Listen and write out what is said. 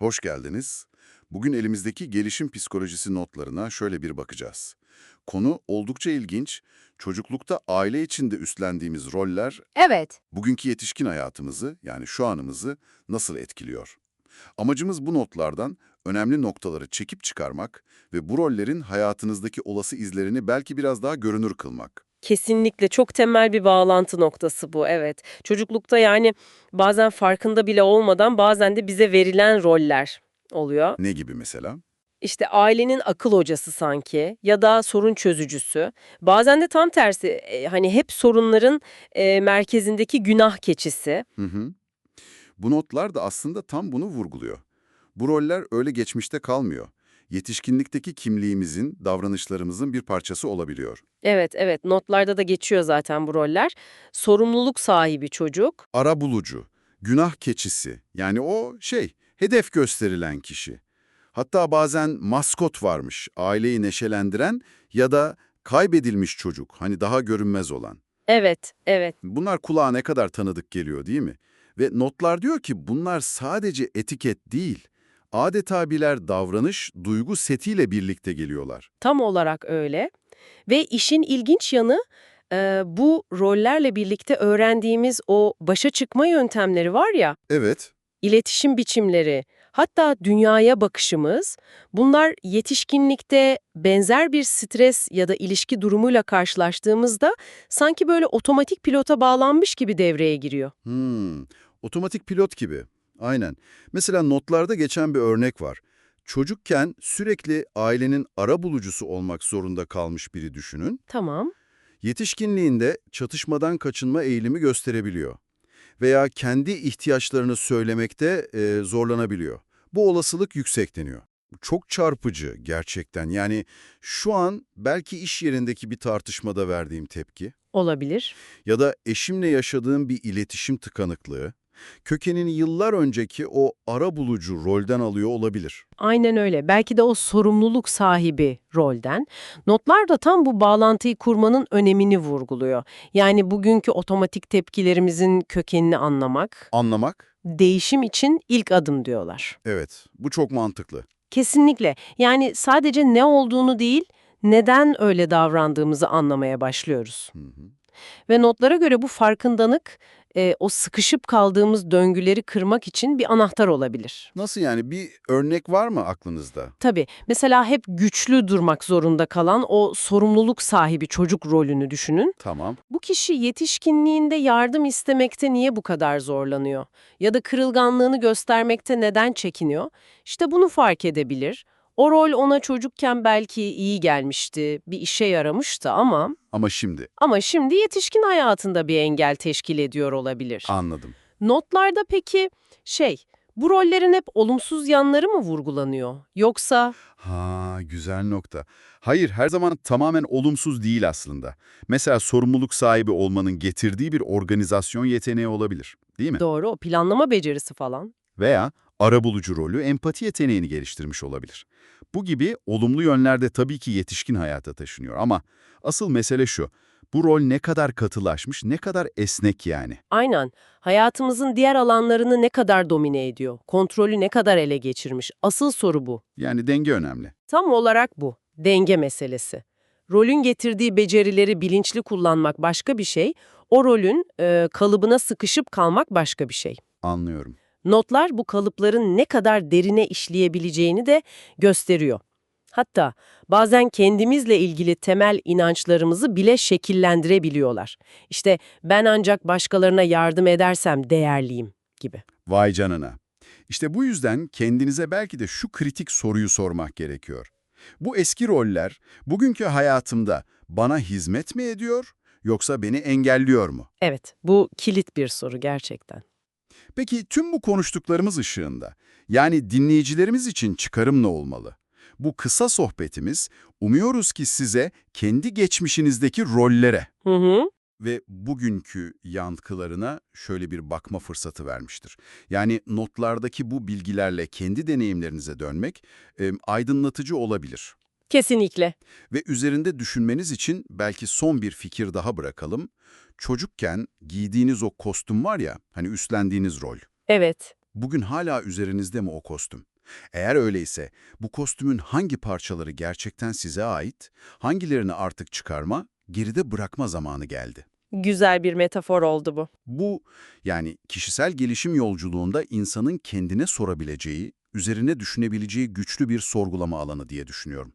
Hoş geldiniz. Bugün elimizdeki gelişim psikolojisi notlarına şöyle bir bakacağız. Konu oldukça ilginç. Çocuklukta aile içinde üstlendiğimiz roller Evet, bugünkü yetişkin hayatımızı yani şu anımızı nasıl etkiliyor? Amacımız bu notlardan önemli noktaları çekip çıkarmak ve bu rollerin hayatınızdaki olası izlerini belki biraz daha görünür kılmak. Kesinlikle çok temel bir bağlantı noktası bu, evet. Çocuklukta yani bazen farkında bile olmadan bazen de bize verilen roller oluyor. Ne gibi mesela? İşte ailenin akıl hocası sanki ya da sorun çözücüsü. Bazen de tam tersi e, hani hep sorunların e, merkezindeki günah keçisi. Hı hı. Bu notlar da aslında tam bunu vurguluyor. Bu roller öyle geçmişte kalmıyor. Yetişkinlikteki kimliğimizin, davranışlarımızın bir parçası olabiliyor. Evet, evet notlarda da geçiyor zaten bu roller. Sorumluluk sahibi çocuk. Ara bulucu, günah keçisi yani o şey, hedef gösterilen kişi. Hatta bazen maskot varmış, aileyi neşelendiren ya da kaybedilmiş çocuk, hani daha görünmez olan. Evet, evet. Bunlar kulağa ne kadar tanıdık geliyor değil mi? Ve notlar diyor ki bunlar sadece etiket değil, adeta birer davranış, duygu setiyle birlikte geliyorlar. Tam olarak öyle. Ve işin ilginç yanı e, bu rollerle birlikte öğrendiğimiz o başa çıkma yöntemleri var ya, Evet, iletişim biçimleri, hatta dünyaya bakışımız, bunlar yetişkinlikte benzer bir stres ya da ilişki durumuyla karşılaştığımızda sanki böyle otomatik pilota bağlanmış gibi devreye giriyor. hmm, otomatik pilot gibi. Aynen. Mesela notlarda geçen bir örnek var. Çocukken sürekli ailenin ara bulucusu olmak zorunda kalmış biri düşünün. Tamam. Yetişkinliğinde çatışmadan kaçınma eğilimi gösterebiliyor. Veya kendi ihtiyaçlarını söylemekte e, zorlanabiliyor. Bu olasılık yüksek deniyor. Çok çarpıcı gerçekten. Yani şu an belki iş yerindeki bir tartışmada verdiğim tepki Olabilir. ya da eşimle yaşadığım bir iletişim tıkanıklığı, kökenini yıllar önceki o ara bulucu rolden alıyor olabilir. Aynen öyle. Belki de o sorumluluk sahibi rolden. Notlar da tam bu bağlantıyı kurmanın önemini vurguluyor. Yani bugünkü otomatik tepkilerimizin kökenini anlamak, Anlamak? değişim için ilk adım diyorlar. Evet, bu çok mantıklı. Kesinlikle. Yani sadece ne olduğunu değil, neden öyle davrandığımızı anlamaya başlıyoruz. Hı hı. Ve notlara göre bu farkındalık e, o sıkışıp kaldığımız döngüleri kırmak için bir anahtar olabilir. Nasıl yani? Bir örnek var mı aklınızda? Tabii. Mesela hep güçlü durmak zorunda kalan o sorumluluk sahibi çocuk rolünü düşünün. Tamam. Bu kişi yetişkinliğinde yardım istemekte niye bu kadar zorlanıyor? Ya da kırılganlığını göstermekte neden çekiniyor? İşte bunu fark edebilir. O rol ona çocukken belki iyi gelmişti, bir işe yaramıştı ama Ama şimdi ama şimdi yetişkin hayatında bir engel teşkil ediyor olabilir. anladım. Notlarda peki şey, bu rollerin hep olumsuz yanları mı vurgulanıyor? Yoksa Ha, güzel nokta. Hayır, her zaman tamamen olumsuz değil aslında. Mesela sorumluluk sahibi olmanın getirdiği bir organizasyon yeteneği olabilir, değil mi? doğru o planlama becerisi falan? Veya arabulucu rolü empati yeteneğini geliştirmiş olabilir. Bu gibi olumlu yönlerde tabii ki yetişkin hayata taşınıyor ama asıl mesele şu. Bu rol ne kadar katılaşmış, ne kadar esnek yani. Aynen. Hayatımızın diğer alanlarını ne kadar domine ediyor? Kontrolü ne kadar ele geçirmiş? Asıl soru bu. Yani denge önemli. Tam olarak bu. Denge meselesi. Rolün getirdiği becerileri bilinçli kullanmak başka bir şey, o rolün e, kalıbına sıkışıp kalmak başka bir şey. Anlıyorum. Notlar bu kalıpların ne kadar derine işleyebileceğini de gösteriyor. Hatta bazen kendimizle ilgili temel inançlarımızı bile şekillendirebiliyorlar. İşte ben ancak başkalarına yardım edersem değerliyim gibi. Vay canına. İşte bu yüzden kendinize belki de şu kritik soruyu sormak gerekiyor. Bu eski roller bugünkü hayatımda bana hizmet mi ediyor yoksa beni engelliyor mu? Evet, bu kilit bir soru gerçekten. Peki tüm bu konuştuklarımız ışığında, yani dinleyicilerimiz için çıkarım ne olmalı? Bu kısa sohbetimiz umuyoruz ki size kendi geçmişinizdeki rollere Hı hı. ve bugünkü yankılarına şöyle bir bakma fırsatı vermiştir. Yani notlardaki bu bilgilerle kendi deneyimlerinize dönmek e, aydınlatıcı olabilir. Kesinlikle. Ve üzerinde düşünmeniz için belki son bir fikir daha bırakalım. Çocukken giydiğiniz o kostüm var ya, hani üstlendiğiniz rol. Evet. Bugün hala üzerinizde mi o kostüm? Eğer öyleyse bu kostümün hangi parçaları gerçekten size ait, hangilerini artık çıkarma, geride bırakma zamanı geldi. Güzel bir metafor oldu bu. Bu yani kişisel gelişim yolculuğunda insanın kendine sorabileceği, üzerine düşünebileceği güçlü bir sorgulama alanı diye düşünüyorum.